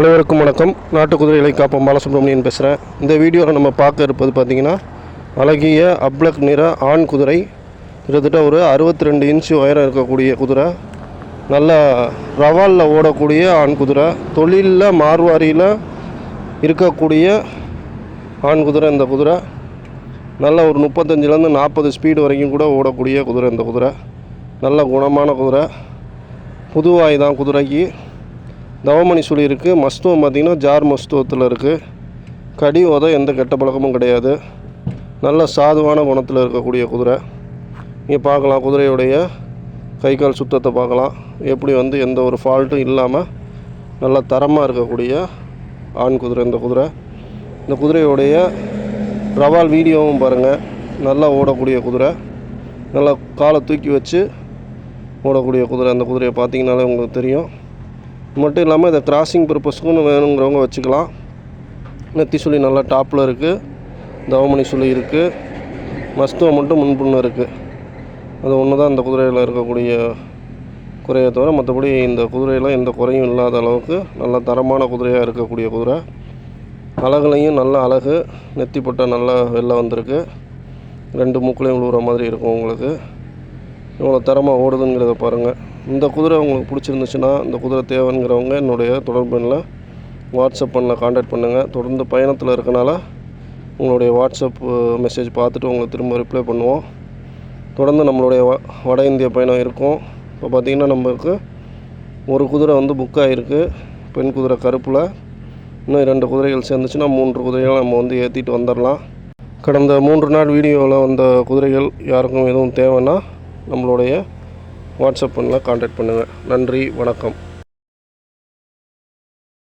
அனைவருக்கும் வணக்கம். நாட்டு குதிரை இலைக்காப்பம் பாலசுப்ரமணியன் பேசுகிறேன் இந்த வீடியோவில் நம்ம பார்க்க இருப்பது பார்த்திங்கன்னா அழகிய அப்ளக் நிற ஆண் குதிரை. கிட்டத்தட்ட ஒரு அறுபத்தி ரெண்டு இன்ச்சு உயரம் இருக்கக்கூடிய குதிரை. நல்ல ரவாலில் ஓடக்கூடிய ஆண் குதிரை. தொழிலில் மார்வாரியில் இருக்கக்கூடிய ஆண் குதிரை இந்த குதிரை. நல்ல ஒரு முப்பத்தஞ்சிலேருந்து நாற்பது ஸ்பீடு வரைக்கும் கூட ஓடக்கூடிய குதிரை இந்த குதிரை. நல்ல குணமான குதிரை. புதுவாய் தான் குதிரைக்கு. தவமணி சுழி இருக்குது மஸ்துவம் பார்த்திங்கன்னா ஜார் மஸ்துவத்தில் இருக்குது கடி உத எந்த கெட்ட பழக்கமும் கிடையாது. நல்ல சாதுவான குணத்தில் இருக்கக்கூடிய குதிரை. இங்கே பார்க்கலாம் குதிரையுடைய கை கால் சுத்தத்தை பார்க்கலாம். எப்படி வந்து எந்த ஒரு ஃபால்ட்டும் இல்லாமல் நல்ல தரமாக இருக்கக்கூடிய ஆண் குதிரை இந்த குதிரை. இந்த குதிரையுடைய ரவால் வீடியோவும் பாருங்கள் நல்லா ஓடக்கூடிய குதிரை. நல்லா காலை தூக்கி வச்சு ஓடக்கூடிய குதிரை. அந்த குதிரையை பார்த்தீங்கனாலே உங்களுக்கு தெரியும். மட்டும் இல்லாமல் இதை கிராசிங் பர்பஸ்க்கும் வேணுங்கிறவங்க வச்சுக்கலாம். நெத்தி சுழி நல்லா டாப்பில் இருக்குது தவமணி சுழி இருக்குது மஸ்துவம் மட்டும் முன்புண்ணு இருக்குது அது ஒன்று தான் இந்த குதிரையில் இருக்கக்கூடிய குறையை தவிர மற்றபடி இந்த குதிரையில் எந்த குறையும் இல்லாத அளவுக்கு நல்ல தரமான குதிரையாக இருக்கக்கூடிய குதிரை. அழகுலையும் நல்ல அழகு நெத்தி பட்டை நல்லா வெளில வந்திருக்கு. ரெண்டு மூக்குலையும் விழுவுற மாதிரி இருக்கும் உங்களுக்கு. இவ்வளோ தரமாக ஓடுதுங்கிறத பாருங்கள் இந்த குதிரை உங்களுக்கு பிடிச்சிருந்துச்சுன்னா இந்த குதிரை தேவைங்கிறவங்க என்னுடைய தொடர்பு எண்ணில் வாட்ஸ்அப் பண்ணல காண்டாக்ட் பண்ணுங்கள் தொடர்ந்து பயணத்தில் இருக்கனால உங்களுடைய வாட்ஸ்அப் மெசேஜ் பார்த்துட்டு உங்களுக்கு திரும்ப ரிப்ளை பண்ணுவோம். தொடர்ந்து நம்மளுடைய வ வட இந்திய பயணம் இருக்கும். இப்போ பார்த்திங்கன்னா நம்மளுக்கு ஒரு குதிரை வந்து புக் ஆகிருக்கு பெண் குதிரை கருப்பில். இன்னும் ரெண்டு குதிரைகள் சேர்ந்துச்சுன்னா மூன்று குதிரைகள் நம்ம வந்து ஏற்றிட்டு வந்துடலாம் கடந்த மூன்று நாள் வீடியோவில் வந்த குதிரைகள் யாருக்கும் எதுவும் தேவைன்னா நம்மளுடைய வாட்ஸ்அப் பண்ணலாம் காண்டாக்ட் பண்ணுங்கள் நன்றி வணக்கம்.